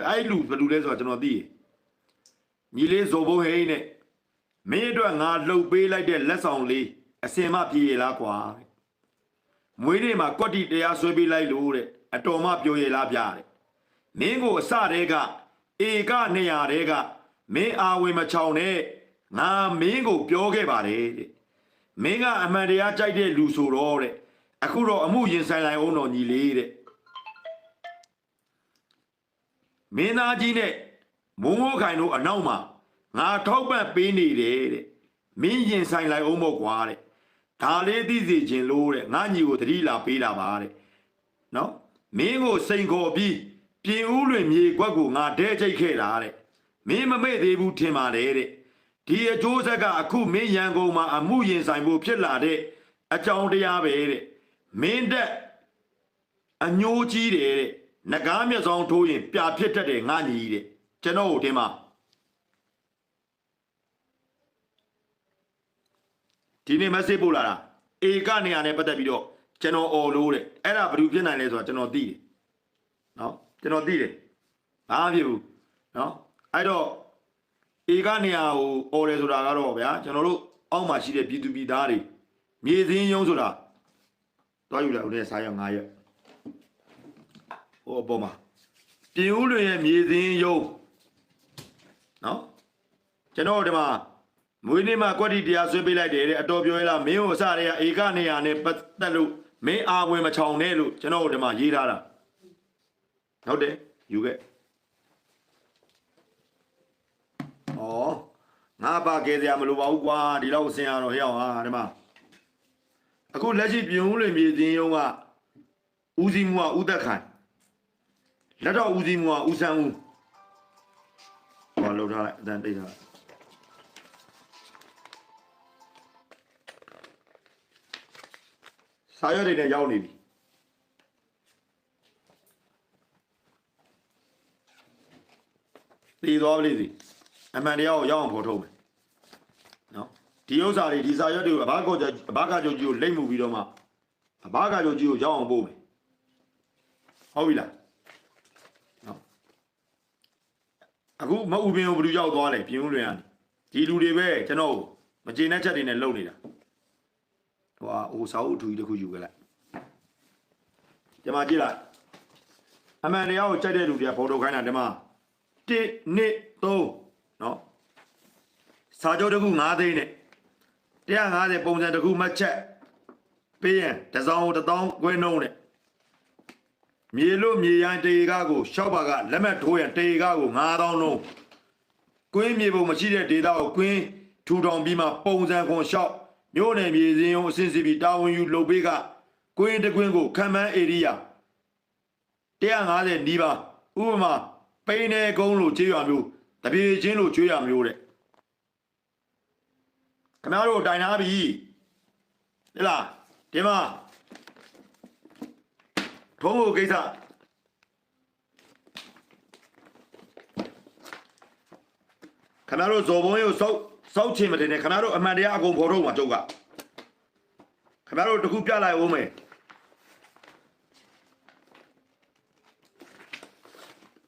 အဲ့လူဘယ်လူလဲဆိုတော့ကျွန်တော်သိတယ်ညီလေးဇော်ဘုံဟိန်းနဲ့မင်းအတွက်ငါလှုပ်ပေးလိုက်တဲ့လက်ဆောင်လေးအစင်မပြေရလားကွာတဲ့မွေးနေ့မှာကွက်တီတရားဆွဲပေးလိုက်လို့တဲ့အတော်မပြောရလားဗျာတဲ့မင်းကိုအစတဲကဧကနေရာတဲကမင်းအာဝေမချောင်နဲ့ငါမင်းကိုပြောခဲ့ပါတယ်တဲ့မင်းကအမှန်တရားကြိုက်တဲ့လူဆိုတော့တဲ့အခုတော့အမှုရင်ဆိုင်လိုက်အောင်တော်ညီလေးတဲ့ မင်းသားကြီးနဲ့မုံမိုးခိုင်တို့အနောက်မှာငါထောက်ပံ့ပေးနေတယ်တဲ့မင်းရင်ဆိုင်လိုက်အောင်မို့ကွာတဲ့ဒါလေးသိစေခြင်းလို့တဲ့ငါညီကိုတတိလာပေးတာပါတဲ့နော်မင်းကိုစိန်ခေါ်ပြီးပြင်ဦးလွင်မြေကွက်ကိုငါဒဲချိတ်ခဲ့တာတဲ့မင်းမမေ့သေးဘူးထင်ပါတယ်တဲ့ဒီအကျိုးဆက်ကအခုမင်းရန်ကုန်မှာအမှုရင်ဆိုင်ဖို့ဖြစ်လာတဲ့အကြောင်းတရားပဲတဲ့မင်းတက်အညိုးကြီးတယ်တဲ့ နဂါးမျက်စောင်းထိုးရင်ပြဖြစ်တတ်တယ်ငါညီတဲ့ကျွန်တော်တို့တင်မှာဒီနေ့မက်ဆေ့ပို့လာတာဧကနေရာနဲ့ပတ်သက်ပြီးတော့ကျွန်တော်អော်လို့တဲ့အဲ့ဒါဘယ်သူဖြစ်နိုင်လဲဆိုတော့ကျွန်တော်သိတယ်နော်ကျွန်တော်သိတယ်ဘာမှဖြစ်ဘူးနော်အဲ့တော့ဧကနေရာကိုអော်တယ်ဆိုတာကတော့ဗျာကျွန်တော်တို့အောက်မှာရှိတဲ့ပြည်သူပြည်သားတွေမြေစင်းယုံဆိုတာတွားယူလိုက်ဦးတဲ့စားရောက်9ရက် ဟိုအပေါ်မှာပြင်ဦးလွင်ရဲ့မြေစင်းယုံနော်ကျွန်တော်ဒီမှာမွေးနေ့မှာကွက်တီတရားဆွဲပေးလိုက်တယ်တဲ့အတော်ပြောရလားမင်းကိုအစတည်းကဧကနေရာနဲ့ပတ်သက်လို့မင်းအာဝင်မချောင်နဲ့လို့ကျွန်တော်ဒီမှာရေးထားတာဟုတ်တယ်ယူခဲ့ဩငါပါကဲစရာမလိုပါဘူးကွာဒီလောက်အစင်ရတော့ဟဲ့အောင်ဟာဒီမှာအခုလက်ရှိပြင်ဦးလွင်မြေစင်းယုံကဦးစီးမှုကဦးသက်ခိုင် လက်တော့ဦးစီးမှုကဦးဆန်းဦးဟောလှုပ်ထားလိုက်အတန်တိတ်ထားလိုက်စာရွက်တွေနဲ့ရောက်နေပြီတည်သွားပြီစီအမှန်တရားကိုရောက်အောင်ဖော်ထုတ်မယ်နော်ဒီဥစ္စာတွေဒီစာရွက်တွေကိုအဘကောကြအဘကကြုတ်ကြီးကိုလိမ့်မှုပြီးတော့မှအဘကကြုတ်ကြီးကိုရောက်အောင်ပို့မယ်ဟုတ်ပြီလား အခုမအူပင်ကိုဘယ်သူရောက်သွားလဲပြင်းဦးလွင်ကနေဒီလူတွေပဲကျွန်တော်ကိုမကျေနပ်ချက်တွေနဲ့လုံနေတာဟိုဟာဟိုစာအုပ်အထူကြီးတစ်ခုယူခဲ့လိုက်ဒီမှာကြည့်လိုက်အမှန်တရားကိုကြိုက်တဲ့လူတွေကဖော်ထုတ်ခိုင်းတာဒီမှာ1 2 3နော်စာချုပ်တစ်ခု9သိန်းနဲ့150ပုံစံတစ်ခုမှတ်ချက်ပေးရင်တစ်စောင်းတစ်တောင်းခွဲနှုံးနဲ့ မြေလို့မြေရိုင်းတေကားကိုရှောက်ပါကလက်မှတ်ထိုးရန်တေကားကို9000လုံးကွင်းမြေပုံမရှိတဲ့ဒေတာကိုကွင်းထူထောင်ပြီးမှပုံစံခွန်လျှောက်မြို့နယ်မြေစင်းုံအစင်စီပြီးတာဝန်ယူလုပ်ပေးကကွင်းတစ်ကွင်းကိုခံမှန်းဧရိယာ150နီးပါးဥပမာပိန်းနေကုန်းလိုကြေးရွာမျိုးတပြေချင်းလိုကျွေးရမျိုးတဲ့ခင်ဗျားတို့တိုင်ထားပြီဟဲ့လားဒီမှာ ထုံးဖို့ကိစ္စခင်ဗျားတို့ဇော်ဘုံရုပ်စောက်စောက်ချင်မတင်နဲ့ခင်ဗျားတို့အမှန်တရားအကုန်ဖော်ထုတ်မှာကျုပ်ကခင်ဗျားတို့တခုပြလိုက်ဦးမယ်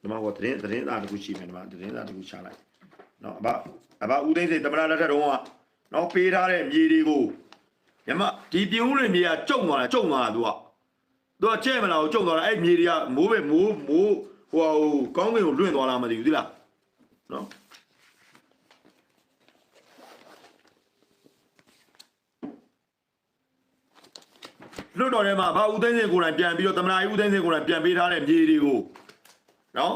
ဒီမှာဟောတရင်တရင်သားတခုရှိမယ်ဒီမှာတရင်သားတခုချလိုက်နော်အဘအဘဦးသိန်းစိန်တမနာလက်ထက်တုန်းကနော်ပေးထားတဲ့မြေတွေကိုညမဒီပြင်းဦးတွေမြေကကျုံသွားတယ်ကျုံသွားတာသူက သူကကျဲ့မလားကိုကြုံသွားတာအဲ့မြေတွေကမိုးပဲမိုးမိုးဟိုဟိုကောင်းကင်ကိုလွင့်သွားလားမသိဘူးသိလားနော်လွတ်တော်ထဲမှာဘာဦးသိန်းစင်ကိုယ်တိုင်ပြန်ပြီးတော့တမနာကြီးဦးသိန်းစင်ကိုယ်တိုင်ပြန်ပေးထားတဲ့မြေတွေကိုနော်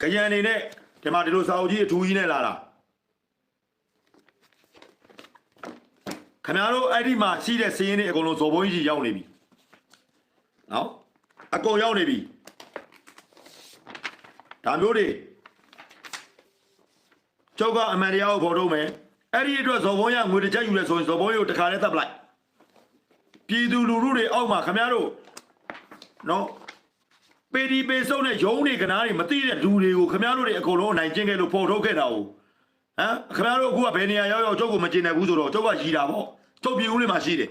ကြရန်နေနဲ့ဒီမှာဒီလိုစာအုပ်ကြီးအထူးကြီးနဲ့လာတာ ခင်ဗျားတို့အဲ့ဒီမှာရှိတဲ့စည်ရင်းတွေအကုန်လုံးဇော်ဘုံကြီးရောက်နေပြီနော်အကုန်ရောက်နေပြီဒါမျိုးတွေကျောက်ကအမှန်တရားကိုပေါ်ထုတ်မယ်အဲ့ဒီအတွက်ဇော်ဘုံရငွေတစ်ချက်ယူလဲဆိုရင်ဇော်ဘုံရုပ်တစ်ခါနဲ့တပ်ပလိုက်ပြည်သူလူထုတွေအောက်မှာခင်ဗျားတို့နော်ပေဒီပေစုံနဲ့ရုံးတွေကနားတွေမသိတဲ့လူတွေကိုခင်ဗျားတို့တွေအကုန်လုံးအနိုင်ကျင့်ခဲ့လို့ပေါ်ထုတ်ခဲ့တာ ਉਹ ဟမ်ခင်ဗျားတို့အခုကဘယ်နေရာရောက်ရောက်ကျုပ်ကိုမကျင်နိုင်ဘူးဆိုတော့ကျုပ်ကရီတာပေါ့ကျုပ်ပြည်ဦးလေးမှာရှိတယ်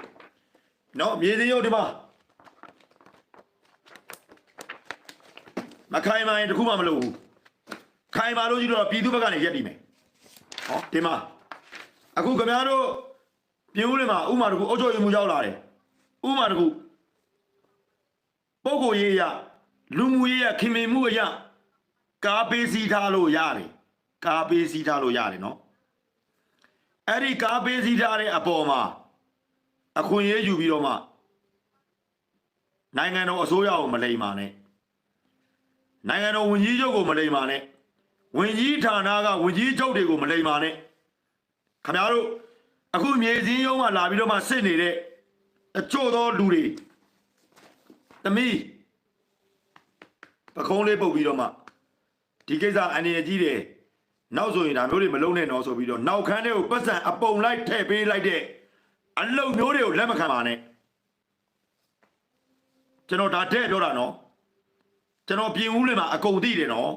နော်မြေစင်းရုပ်ဒီမှာမခိုင်မာရင်တခုမှမလုပ်ဘူးခိုင်မာလို့ကြီးတော့ပြည်သူဘက်ကနေရက်တည်မယ်ဟောဒီမှာအခုခင်ဗျားတို့ပြည်ဦးတွေမှာဥမာတကူအုပ်ချုပ်ရေးမှုရောက်လာတယ်ဥမာတကူပုဂ္ဂိုလ်ရေးအရလူမှုရေးအရခင်မင်မှုအရကားပေးစီထားလို့ရတယ် ကားပေးစီထားလို့ရတယ်နော်အဲ့ဒီကားပေးစီထားတဲ့အပေါ်မှာအခွင့်အရေးယူပြီးတော့မှနိုင်ငံတော်အစိုးရကိုမလိမ်ပါနဲ့နိုင်ငံတော်ဝန်ကြီးချုပ်ကိုမလိမ်ပါနဲ့ဝန်ကြီးဌာနကဝန်ကြီးချုပ်တွေကိုမလိမ်ပါနဲ့ခင်ဗျားတို့အခုမြေစင်းရုံးမှာလာပြီးတော့မှစစ်နေတဲ့အချို့သောလူတွေသမီးပခုံးလေးပုတ်ပြီးတော့မှဒီကိစ္စအနေအကြီးတယ် နောက်ဆိုရင်ဒါမျိုးတွေမလုံးနဲ့တော့ဆိုပြီးတော့နောက်ခန်းတွေကိုပတ်စံအပုံလိုက်ထည့်ပေးလိုက်တဲ့အလုံမျိုးတွေကိုလက်မခံပါနဲ့ကျွန်တော်ဒါတဲ့ပြောတာနော်ကျွန်တော်ပြင်ဦးလေးမှာအကုန်သိတယ်နော်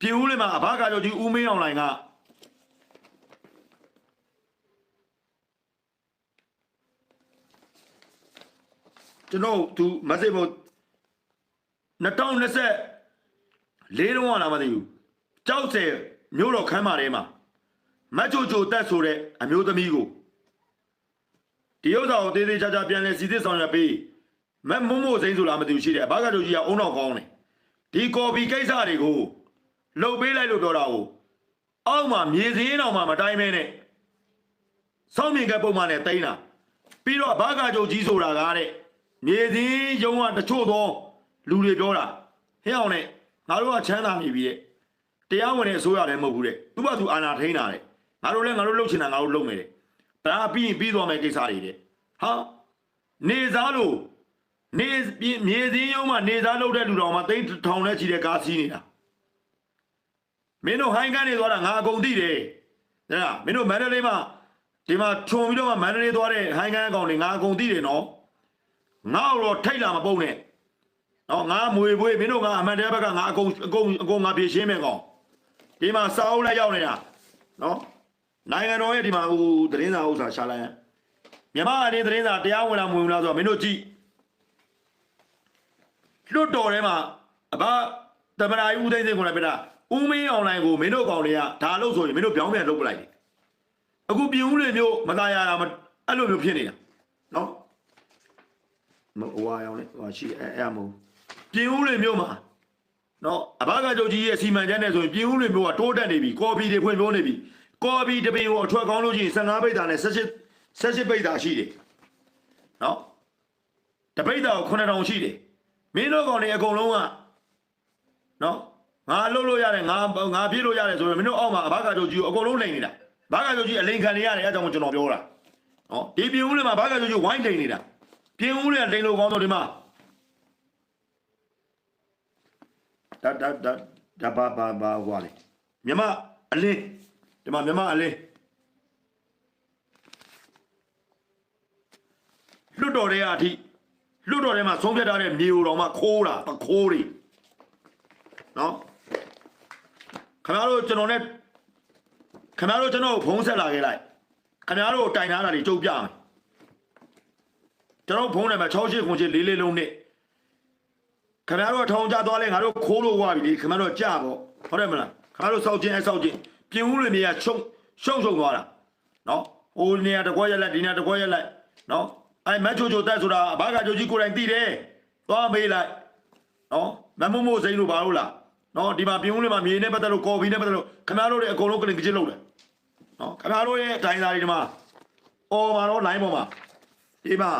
ပြင်ဦးလေးမှာအဘကာကျော်ကြီးဦးမင်းအောင်လိုင်ကကျွန်တော်သူမစိတ်မို့2020လေးတုန်းကလာမသိဘူး ကြောက်စဲမြို့တော်ခမ်းမထဲမှာမတ်ချိုချိုတက်ဆိုတဲ့အမျိုးသမီးကိုဒီဥစ္စာကိုတေးသေးချာချာပြန်လဲစီစစ်ဆောင်ရပေးမမုံမို့စိမ့်ဆိုလားမသိဘူးရှိတယ်ဘာကတို့ကြီးကအုံတော့ကောင်းတယ်ဒီကော်ပီကိစ္စတွေကိုလှုပ်ပေးလိုက်လို့ပြောတာကိုအောက်မှာမြေစင်းအောင်မှမတိုင်းမဲနဲ့စောင်းမြင်ကပုံမှန်နဲ့တိန်းတာပြီးတော့ဘာကကြိုကြီးဆိုတာကားတဲ့မြေစင်းရုံးကတချို့သောလူတွေပြောတာဟဲ့အောင်နဲ့ငါတို့ကချမ်းသာနေပြီတဲ့ တရားဝင်တဲ့အစိုးရလည်းမဟုတ်ဘူးတဲ့သူ့ဘာသူအာဏာထိန်းတာတဲ့ငါတို့လည်းငါတို့လှုပ်ချင်တာငါတို့လုပ်မယ်တဲ့ဒါပြီးရင်ပြီးသွားမယ်ကိစ္စတွေတဲ့ဟာနေစားလို့နေမြေစင်းရုံးမှာနေစားလုပ်တဲ့လူတော်မှာတိန်းထောင်နဲ့ချီတဲ့ကားစီးနေတာမင်းတို့ဟိုင်းကန်းနေသွားတာငါအကုန်သိတယ်တဲ့မင်းတို့မန္တလေးမှာဒီမှာခြုံပြီးတော့မှမန္တလေးသွားတဲ့ဟိုင်းကန်းအကောင်တွေငါအကုန်သိတယ်နော်ငါ့တော့ထိတ်လာမပုံနဲ့နော်ငါမွေပွေးမင်းတို့ကအမှန်တရားဘက်ကငါအကုန်အကုန်အကုန်ငါပြေရှင်းမယ်ကောင် ဒီမှာစာအုပ်လိုက်ရောက်နေတာနော်နိုင်ငံတော်ရဲ့ဒီမှာဟိုသတင်းစာဥစ္စာရှာလိုက်မြန်မာအနေသတင်းစာတရားဝင်လာမဝင်လာဆိုတော့မင်းတို့ကြည့်လွတ်တော်ထဲမှာအဘတမနာကြီးဦးသိန်းစိန်ကိုလည်းပြတာဦးမင်းအွန်လိုင်းကိုမင်းတို့ကောင်တွေကဒါလို့ဆိုရင်မင်းတို့ပြောင်းပြန်လုပ်ပလိုက်တယ်အခုပြင်ဦးတွေမျိုးမသားရတာအဲ့လိုမျိုးဖြစ်နေတာနော်မဟိုဟာရောင်းလေဟိုရှိအဲအဲ့မဟုတ်ပြင်ဦးတွေမျိုးမှာ နော်အဘကကြုတ်ကြီးရဲ့စီမံချက်နဲ့ဆိုရင်ပြင်ဦးတွေမျိုးကတိုးတက်နေပြီကော်ပီတွေဖွင့်ပြောနေပြီကော်ပီတပင်ကိုအထွက်ကောင်းလို့ရှိရင်15ပိတ်တာနဲ့18 18ပိတ်တာရှိတယ်နော်တပိတ်တာကို9000ရှိတယ်မင်းတို့ကောင်တွေအကုန်လုံးကနော်ငါလှုပ်လို့ရတယ်ငါငါပြေးလို့ရတယ်ဆိုရင်မင်းတို့အောက်မှာအဘကကြုတ်ကြီးကိုအကုန်လုံးလိန်နေတာဘာကကြုတ်ကြီးအလိန်ခံနေရတယ်အဲကြောင့်ကျွန်တော်ပြောတာနော်ဒီပြင်ဦးတွေမှာဘာကကြုတ်ကြီးဝိုင်းလိန်နေတာပြင်ဦးတွေကလိန်လို့ကောင်းတော့ဒီမှာ ဒါဒါဒါဒါဘာဘာဘာဟွာလေမြမအလင်းဒီမှာမြမအလင်းလွတ်တော်တွေအထိလွတ်တော်ထဲမှာဆုံးဖြတ်ထားတဲ့မြေကိုတော့မှခိုးတာတခိုးတွေနော်ခင်ဗျားတို့ကျွန်တော်နဲ့ခင်ဗျားတို့ကျွန်တော်ကိုဖုံးဆက်လာခဲ့လိုက်ခင်ဗျားတို့တိုင်ထားတာတွေကြုတ်ပြမယ်ကျွန်တော်ဖုံးတယ်မှာ68ခွန်ချင်းလေးလေးလုံးနဲ့ ခင်ဗျားတို့ထောင်ကြသွားလဲငါတို့ခိုးလို့ဝါပြီလေခင်ဗျားတို့ကြပေါ့ဟုတ်တယ်မလားခင်ဗျားတို့စောက်ချင်းအစောက်ချင်းပြင်ဦးတွေမြေကရှုံရှုံရှုံသွားတာနော်ဟိုနေရာတကွက်ရက်လိုက်ဒီနေရာတကွက်ရက်လိုက်နော်အဲမတ်ချိုချိုတက်ဆိုတာဘာကကြိုကြီးကိုယ်တိုင်သိတယ်သွားမေးလိုက်နော်မမမို့စိန်လို့ပါလို့လားနော်ဒီမှာပြင်ဦးလေးမှာမြေနဲ့ပတ်သက်လို့ကော်ဖီနဲ့ပတ်သက်လို့ခင်ဗျားတို့တွေအကုန်လုံးကလင်ကချစ်လုပ်တယ်နော်ခင်ဗျားတို့ရဲ့အတိုင်းသားတွေဒီမှာအော်မှာတော့ line ပေါ်မှာဒီမှာ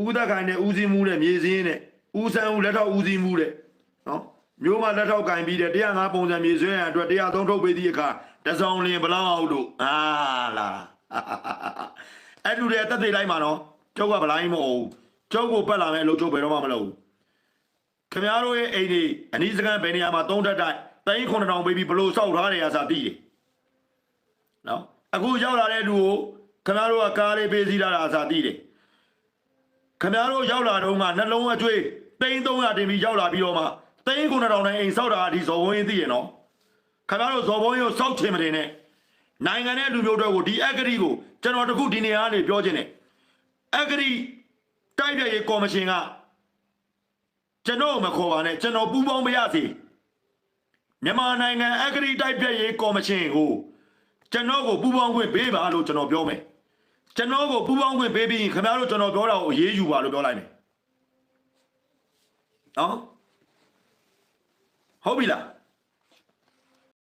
ဦးသက်ခိုင်နဲ့ဦးစင်းမှုနဲ့မြေစင်းနဲ့ ဦးဆန်းဦးလက်ထောက်ဦးစင်းမှုတဲ့နော်မျိုးမလက်ထောက်ကင်ပြီးတဲ့105ပုံစံမြေဆွဲရန်အတွက်103ထုတ်ပေးသည့်အခါတစောင်းလင်ဘလောက်အောင်လို့အာလာအဲ့လူတွေတက်သေးလိုက်မှာနော်ကျုပ်ကဗလိုင်းမဟုတ်ဘူးကျုပ်ကိုပတ်လာမယ်အလုပ်ကျုပ်ဘယ်တော့မှမလုပ်ဘူးခင်ဗျားတို့ရဲ့အိမ်ဒီအနည်းစကန်ဘယ်နေရာမှာသုံးတက်တိုက်တိုင်း9000ပေးပြီးဘလို့စောက်ထားတယ်အစားသိတယ်နော်အခုရောက်လာတဲ့လူကိုခင်ဗျားတို့ကကားလေးပေးစီးလာတာအစားသိတယ် ခင်ဗျားတို့ရောက်လာတော့မှနှလုံးအကျွေးသိန်း300တင်ပြီးရောက်လာပြီးတော့မှသိန်း9000နဲ့အိမ်စောက်တာအဒီဇော်ဝင်းသိရနော်ခင်ဗျားတို့ဇော်ဝင်းကိုစောက်ချင်မတင်နဲ့နိုင်ငံရဲ့လူမျိုးတွေကိုဒီအက်ကရီကိုကျွန်တော်တခုဒီနေရာကနေပြောခြင်းနဲ့အဂရီတိုက်ပြရေးကော်မရှင်ကကျကျွန်တော်မခေါ်ပါနဲ့ကျွန်တော်ပူပေါင်းမရစေမြန်မာနိုင်ငံအဂရိတိုက်ပြည့်ရေးကော်မရှင်ကိုကျွန်တော်ကိုပူပေါင်းခွင့်ပေးပါလို့ကျွန်တော်ပြောမယ် ကျွန်တော်ကိုပူပေါင်းခွင့်ပေးပြီးရင်ခင်ဗျားတို့ကျွန်တော်ပြောတာကိုအေးအေးယူပါလို့ပြောလိုက်မယ်နော်ဟုတ်ပြီလား